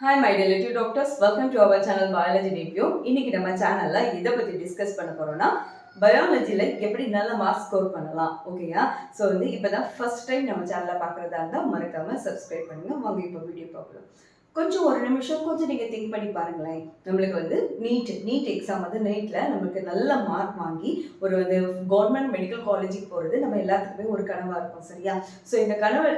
Hi my relative doctors welcome to our channel biology review இன்னைக்கு நம்ம சேனல்ல இதை பத்தி டிஸ்கஸ் பண்ண போறோம்னா பயாலஜியில் எப்படி நல்ல மார்க் ஸ்கோர் பண்ணலாம் ஓகேயா ஸோ வந்து இப்போ தான் ஃபர்ஸ்ட் டைம் நம்ம சேனலில் பார்க்குறதா இருந்தால் மறக்காமல் சப்ஸ்கிரைப் பண்ணுங்க. வாங்க இப்போ வீடியோ பார்க்கலாம். கொஞ்சம் ஒரு நிமிஷம் கொஞ்சம் நீங்கள் திங்க் பண்ணி பாருங்களேன். நம்மளுக்கு வந்து நீட் நீட் எக்ஸாம் வந்து நீட்டில் நம்மளுக்கு நல்ல மார்க் வாங்கி ஒரு வந்து கவர்மெண்ட் மெடிக்கல் காலேஜுக்கு போகிறது நம்ம எல்லாத்துக்குமே ஒரு கனவாக இருக்கும் சரியா? ஸோ இந்த கனவு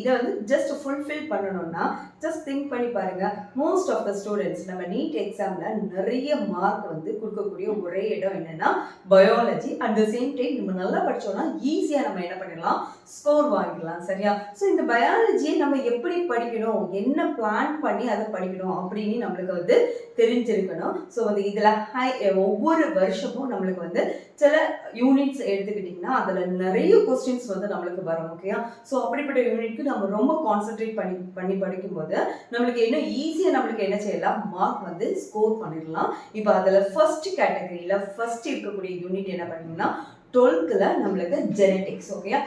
இதை வந்து ஜஸ்ட் ஃபுல்ஃபில் பண்ணணும்னா ஜஸ்ட் திங்க் பண்ணி பாருங்க. மோஸ்ட் ஆஃப் த ஸ்டூடெண்ட்ஸ் நம்ம நீட் எக்ஸாமில் நிறைய மார்க் வந்து கொடுக்கக்கூடிய ஒரே இடம் என்னன்னா biology at the same time நம்ம நல்லா படிச்சோம்னா ஈஸியாக நம்ம என்ன பண்ணிடலாம்? ஸ்கோர் வாங்கிடலாம் சரியா? ஸோ இந்த பயாலஜியை நம்ம எப்படி படிக்கணும்? என்ன பிளான் பண்ணி பண்ணி அதை படிக்கணும் அப்படின்னு நம்மளுக்கு வந்து தெரிஞ்சிருக்கணும். ஸோ வந்து இதில் ஹை ஒவ்வொரு வருஷமும் நம்மளுக்கு வந்து சில யூனிட்ஸ் எடுத்துக்கிட்டிங்கன்னா அதில் நிறைய கொஸ்டின்ஸ் வந்து நம்மளுக்கு வரும் ஓகேயா ஸோ அப்படிப்பட்ட யூனிட்க்கு நம்ம ரொம்ப கான்சென்ட்ரேட் பண்ணி பண்ணி படிக்கும்போது நம்மளுக்கு இன்னும் ஈஸியாக நம்மளுக்கு என்ன செய்யலாம்? மார்க் வந்து ஸ்கோர் பண்ணிடலாம். இப்போ அதில் ஃபர்ஸ்ட் கேட்டகரியில் ஃபர்ஸ்ட் இருக்கக்கூடிய யூனிட் என்ன பண்ணீங்கன்னா டுவெல்த்தில் நம்மளுக்கு ஜெனட்டிக்ஸ் ஓகேயா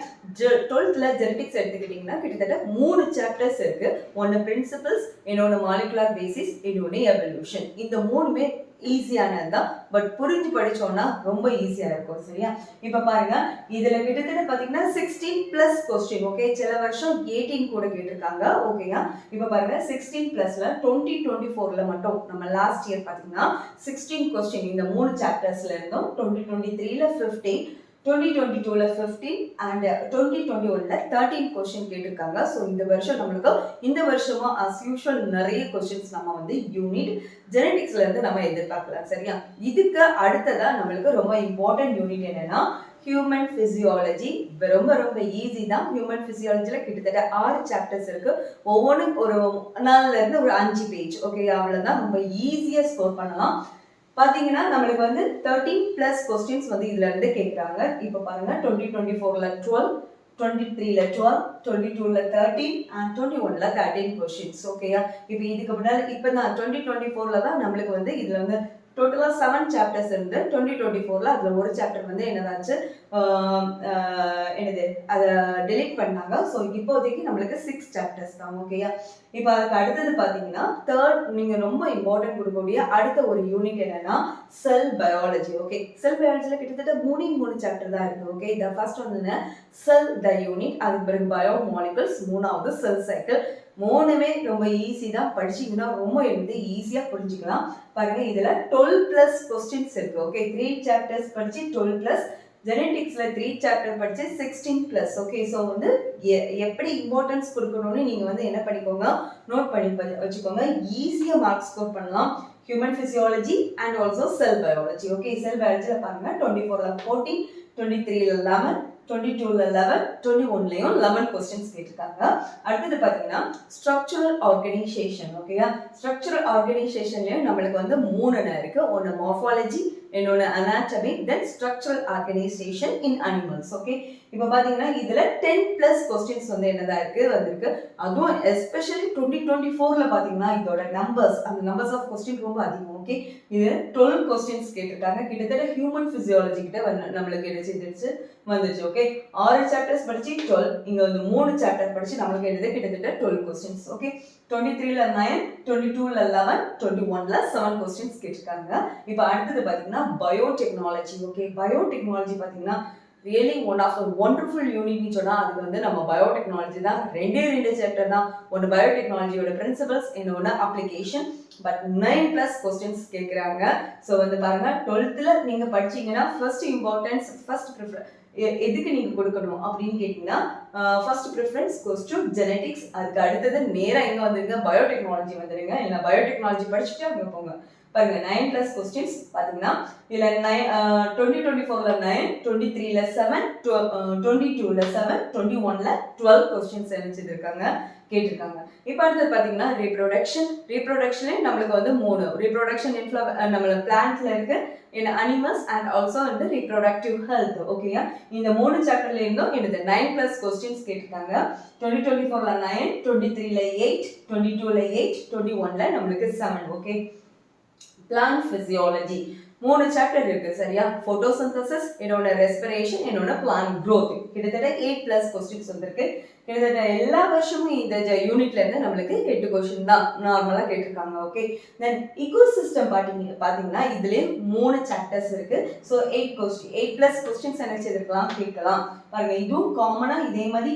டுவெல்த்தில் ஜெனட்டிக்ஸ் எடுத்துக்கிட்டிங்கன்னா கிட்டத்தட்ட மூணு சாப்டர்ஸ் இருக்குது ஒன்று பிரின்சிபல்ஸ் இன்னொன்று மாலிகுலர் பேசிஸ் இன்னொன்று எவல்யூஷன் இந்த மூணுமே ஈஸியானது தான் பட் புரிஞ்சு படிச்சோம்னா ரொம்ப ஈஸியாக இருக்கும் சரியா? இப்போ பாருங்க இதில் கிட்டத்தட்ட பார்த்தீங்கன்னா சிக்ஸ்டீன் பிளஸ் கொஸ்டின் ஓகே சில வருஷம் எயிட்டீன் கூட கேட்டிருக்காங்க ஓகேயா இப்போ பாருங்க சிக்ஸ்டீன் பிளஸ்ல டுவெண்ட்டி டுவெண்ட்டி ஃபோர்ல மட்டும் நம்ம லாஸ்ட் இயர் பார்த்தீங்கன்னா சிக்ஸ்டீன் கொஸ்டின் இந்த மூணு சாப்டர்ஸ்ல இருந்தும் டுவெண்ட்டி டுவெண்ட்டி த்ரீல ஃபிஃப்டீன் டுவெண்ட்டி டுவெண்ட்டி டூவில் ஃபிஃப்டீன் அண்ட் டுவெண்ட்டி டுவெண்ட்டி ஒனில் தேர்ட்டீன் கொஸ்டின் கேட்டிருக்காங்க. ஸோ இந்த வருஷம் நம்மளுக்கு இந்த வருஷமும் அஸ் யூஷுவல் நிறைய கொஸ்டின்ஸ் நம்ம வந்து யூனிட் ஜெனடிக்ஸ்லேருந்து நம்ம எதிர்பார்க்கலாம் சரியா? இதுக்கு அடுத்ததாக நம்மளுக்கு ரொம்ப இம்பார்ட்டன்ட் யூனிட் என்னென்னா ஹியூமன் ஃபிசியாலஜி ரொம்ப ரொம்ப ஈஸி தான். ஹியூமன் ஃபிசியாலஜியில் கிட்டத்தட்ட ஆறு சாப்டர்ஸ் இருக்கு. ஒவ்வொன்றும் ஒரு நாலுல இருந்து ஒரு அஞ்சு பேஜ் ஓகே அவ்வளோதான் ரொம்ப ஈஸியாக ஸ்கோர் பண்ணலாம். பார்த்தீங்கன்னா நம்மளுக்கு வந்து தேர்ட்டீன் ப்ளஸ் கொஸ்டின்ஸ் வந்து இதுல இருந்து கேட்குறாங்க இப்போ பாருங்க டுவெண்ட்டி டுவெண்ட்டி ஃபோர்ல டுவெல் டுவெண்ட்டி த்ரீல டுவெல் டுவெண்ட்டி டூல தேர்ட்டீன் அண்ட் டுவெண்ட்டி ஒன்ல தேர்ட்டீன் கொஸ்டின்ஸ் ஓகேயா இப்போ இதுக்கு முன்னாடி இப்போ தான் டுவெண்ட்டி டுவெண்ட்டி ஃபோர்ல தான் நம்மளுக்கு வந்து இதுல வந்து டோட்டலாக செவன் சாப்டர்ஸ் இருந்து டுவெண்ட்டி டுவெண்ட்டி ஃபோரில் அதில் ஒரு சாப்டர் வந்து என்னதாச்சு என்னது அதை டெலிட் பண்ணாங்க. ஸோ இப்போதைக்கு நம்மளுக்கு சிக்ஸ் சாப்டர்ஸ் தான் ஓகேயா இப்போ அதுக்கு அடுத்தது பார்த்தீங்கன்னா தேர்ட் நீங்கள் ரொம்ப இம்பார்ட்டன்ட் கொடுக்கக்கூடிய அடுத்த ஒரு யூனிட் என்னன்னா செல் பயாலஜி ஓகே செல் பயாலஜியில் கிட்டத்தட்ட மூணு மூணு சாப்டர் தான் இருக்குது ஓகே இந்த ஃபர்ஸ்ட் வந்து செல் த யூனிட் அதுக்கு பிறகு பயோ மாலிகல்ஸ் மூணாவது செல் சைக்கிள் மூணுமே ரொம்ப ஈஸி தான். படிச்சிங்கன்னா ரொம்ப வந்து ஈஸியாக புரிஞ்சுக்கலாம். பாருங்க இதில் டுவெல் ப்ளஸ் கொஸ்டின்ஸ் இருக்கு. ஓகே த்ரீ சாப்டர்ஸ் படிச்சு டுவெல் ப்ளஸ் ஜெனட்டிக்ஸில் த்ரீ சாப்டர் படிச்சு சிக்ஸ்டீன் ப்ளஸ் ஓகே ஸோ வந்து எ- எப்படி இம்பார்ட்டன்ஸ் கொடுக்கணும்னு நீங்கள் வந்து என்ன பண்ணிக்கோங்க? நோட் பண்ணி ப- வச்சுக்கோங்க. ஈஸியாக மார்க் ஸ்கோர் பண்ணலாம். Human physiology and also cell biology okay cell பயாலஜியில் பாருங்கள் டுவெண்ட்டி ஃபோரில் ஃபோர்டீன் டுவெண்ட்டி த்ரீல லெவன் டுவெண்ட்டி டூவில் லெவன் டுவெண்ட்டி ஒன்லேயும் லெவன் கொஸ்டின்ஸ் கேட்டிருக்காங்க. அடுத்தது பார்த்தீங்கன்னா ஸ்ட்ரக்சரல் ஆர்கனைசேஷன் ஓகேயா ஸ்ட்ரக்சரல் ஆர்கனைசேஷன்லேயும் நம்மளுக்கு வந்து மூணுன்னு இருக்கு. ஒன்று மார்ஃபாலஜி இன்னொன்று anatomy then structural organisation in animals okay இப்போ பார்த்தீங்கன்னா இதில் டென் ப்ளஸ் கொஸ்டின்ஸ் வந்து என்னதா இருக்கு? வந்திருக்கு. அதுவும் எஸ்பெஷலி டுவெண்ட்டி டுவெண்ட்டி ஃபோரில் பார்த்தீங்கன்னா இதோட நம்பர்ஸ் அந்த நம்பர்ஸ் ஆஃப் கொஸ்டின் ரொம்ப அதிகம் ஓகே இது டுவெல் கொஸ்டின்ஸ் கேட்டிருக்காங்க. கிட்டத்தட்ட ஹியூமன் ஃபிசியாலஜி கிட்ட வந்து நம்மளுக்கு என்ன செய்திருச்சு வந்துச்சு. ஓகே ஆறு சாப்டர்ஸ் படிச்சு டுவெல் இங்கே வந்து மூணு சாப்டர் படிச்சு நம்மளுக்கு என்னது? கிட்டத்தட்ட டுவெல் கொஸ்டின்ஸ் ஓகே டுவெண்ட்டி த்ரீல நைன் டுவெண்ட்டி டூல லெவன் டுவெண்ட்டி ஒன்ல செவன் கொஸ்டின்ஸ் கேட்டிருக்காங்க. இப்போ அடுத்தது பார்த்தீங்கன்னா பயோடெக்னாலஜி ஓகே பயோடெக்னாலஜி பார்த்தீங்கன்னா really one of the wonderful யூனிட்னு சொன்னால் அதுக்கு வந்து நம்ம பயோடெக்னாலஜி தான். ரெண்டே ரெண்டு சாப்டர் தான். ஒன்று பயோடெக்னாலஜியோட பிரின்சிபல்ஸ் இன்னொன்று application but nine plus questions கேட்குறாங்க ஸோ வந்து பாருங்கள் டுவெல்த்தில் நீங்கள் படிச்சீங்கன்னா ஃபர்ஸ்ட் இம்பார்ட்டன்ஸ் ஃபர்ஸ்ட் ப்ரிஃபர் எதுக்கு நீங்கள் கொடுக்கணும் அப்படின்னு கேட்டிங்கன்னா first preference goes to genetics அதுக்கு அடுத்தது நேராக எங்கே வந்துருங்க? பயோடெக்னாலஜி வந்துருங்க. இல்லை பயோடெக்னாலஜி படிச்சுட்டு அங்கே போங்க. பாருங்க நைன் ப்ளஸ் கொஸ்டின்ஸ் பார்த்தீங்கன்னா இதில் நைன் டுவெண்ட்டி டுவெண்ட்டி ஃபோரில் நைன் டுவெண்ட்டி த்ரீல செவன் டுவெண்ட்டி டூவில் செவன் டுவெண்ட்டி ஒனில் டுவெல் கொஸ்டின்ஸ் இருக்காங்க கேட்டிருக்காங்க. இப்போ அடுத்தது பார்த்தீங்கன்னா ரீப்ரொடக்ஷன் ரீப்ரொடக்ஷனே நம்மளுக்கு வந்து மூணு. ரீப்ரொடக்ஷன் இன்ஃப்ளோ நம்மள பிளான்ட்ல இருக்கு இன் அனிமல்ஸ் அண்ட் ஆல்சோ வந்து ரீப்ரொடக்டிவ் ஹெல்த் ஓகேயா இந்த மூணு சாப்டர்ல இருந்தும் எனக்கு நைன் ப்ளஸ் கொஸ்டின்ஸ் கேட்டிருக்காங்க. டுவெண்ட்டி டுவெண்ட்டி ஃபோர்ல நைன் டுவெண்ட்டி த்ரீல எயிட் டுவெண்ட்டி டூல எயிட் டுவெண்ட்டி ஒன்ல நம்மளுக்கு செவன் ஓகே பிளான் ஃபிசியாலஜி மூணு சாப்டர் இருக்கு சரியா? போட்டோசிந்தசிஸ் என்னோட ரெஸ்பிரேஷன் என்னோட பிளான் க்ரோத் கிட்டத்தட்ட எயிட் பிளஸ் கொஸ்டின்ஸ் வந்திருக்கு. கிட்டத்தட்ட எல்லா வருஷமும் இந்த யூனிட்ல இருந்து நம்மளுக்கு எட்டு கொஸ்டின் தான் நார்மலா கேட்டிருக்காங்க ஓகே தென் இக்கோ சிஸ்டம் பாத்தீங்க பாத்தீங்கன்னா இதுலயே மூணு சாப்டர்ஸ் இருக்கு. So eight question eight plus questions என்ன செய்திருக்கலாம் கேட்கலாம். பாருங்க இதுவும் காமனா இதே மாதிரி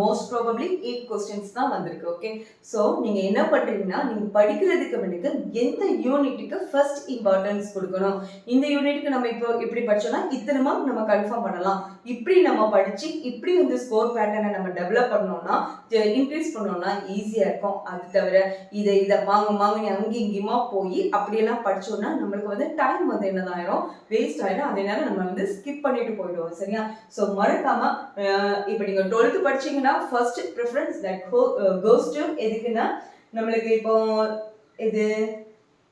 மோஸ்ட் ப்ராபப்ளி எயிட் கொஸ்டின்ஸ் தான் வந்திருக்கு ஓகே ஸோ நீங்க என்ன பண்றீங்கன்னா நீங்க படிக்கிறதுக்கு வேண்டியது எந்த யூனிட்டுக்கு ஃபர்ஸ்ட் இம்பார்ட்டன்ஸ் கொடுக்கணும்? இந்த யூனிட்டுக்கு நம்ம இப்போ இப்படி படிச்சோம்னா இத்தனை மார்க் நம்ம கன்ஃபார்ம் பண்ணலாம். இப்படி நம்ம படிச்சு இப்படி வந்து ஸ்கோர் பேட்டர்னை நம்ம டெவலப் பண்ணோம்னா இன்க்ரீஸ் பண்ணோம்னா ஈஸியா இருக்கும். அது தவிர இதை இதை வாங்க வாங்க அங்கேயும் இங்கேயுமா போய் அப்படியெல்லாம் படிச்சோம்னா நம்மளுக்கு வந்து டைம் வந்து என்னதாயிரும்? வேஸ்ட் ஆயிடும் அதே நேரம் நம்ம வந்து ஸ்கிப் பண்ணிட்டு போயிடுவோம். சரியா? ஸோ மறக்காம இப்போ நீங்க டுவெல்த் படிச்சீங்கன்னா first preference that goes to எதுக்குன்னா நம்மளுக்கு இப்போ இது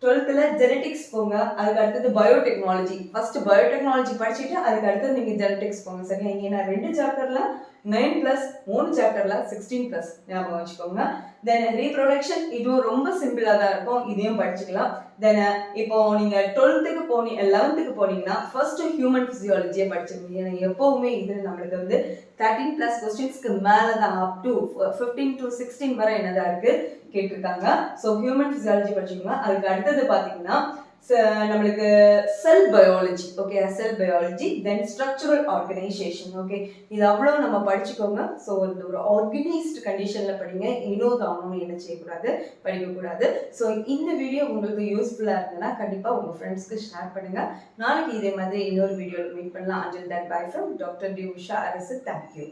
டுவெல்த்தில் ஜெனட்டிக்ஸ் போங்க. அதுக்கு அடுத்தது பயோடெக்னாலஜி ஃபர்ஸ்ட் பயோடெக்னாலஜி படிச்சுட்டு அதுக்கு அடுத்தது நீங்கள் ஜெனட்டிக்ஸ் போங்க. சரியா? இங்கே நான் ரெண்டு சாப்டரில் நைன் ப்ளஸ் மூணு சாப்டர்ல சிக்ஸ்டீன் ப்ளஸ் ஞாபகம் வச்சுக்கோங்க. தென் ரீப்ரொடக்ஷன் இதுவும் ரொம்ப சிம்பிளாக தான் இருக்கும். இதையும் படிச்சுக்கலாம். தென் இப்போ நீங்கள் டுவெல்த்துக்கு போனி லெவன்த்துக்கு போனீங்கன்னா ஃபர்ஸ்ட் ஹியூமன் பிசியாலஜியை படிச்சிருக்கீங்க ஏன்னா எப்போவுமே இது நம்மளுக்கு வந்து தேர்ட்டீன் ப்ளஸ் கொஸ்டின்ஸ்க்கு மேலே தான் up to fifteen to sixteen வரை என்னதான் இருக்கு கேட்டிருக்காங்க. ஸோ ஹியூமன் பிசியாலஜி படிச்சுக்கோங்க அதுக்கு அடுத்தது பார்த்தீங்கன்னா நம்மளுக்கு cell biology okay cell biology then structural organisation okay இது அவ்வளோ நம்ம படிச்சுக்கோங்க. ஸோ இந்த ஒரு ஆர்கனைஸ்டு கண்டிஷனில் படிங்க. இன்னும் தானும் என்ன செய்யக்கூடாது? படிக்கக்கூடாது. ஸோ இந்த வீடியோ உங்களுக்கு யூஸ்ஃபுல்லாக இருந்ததுன்னா கண்டிப்பாக உங்கள் ஃப்ரெண்ட்ஸ்க்கு ஷேர் பண்ணுங்கள் நாளைக்கு இதே மாதிரி இன்னொரு வீடியோவில் மீட் பண்ணலாம். அஜில் that bye from doctor D Usha Arasu thank you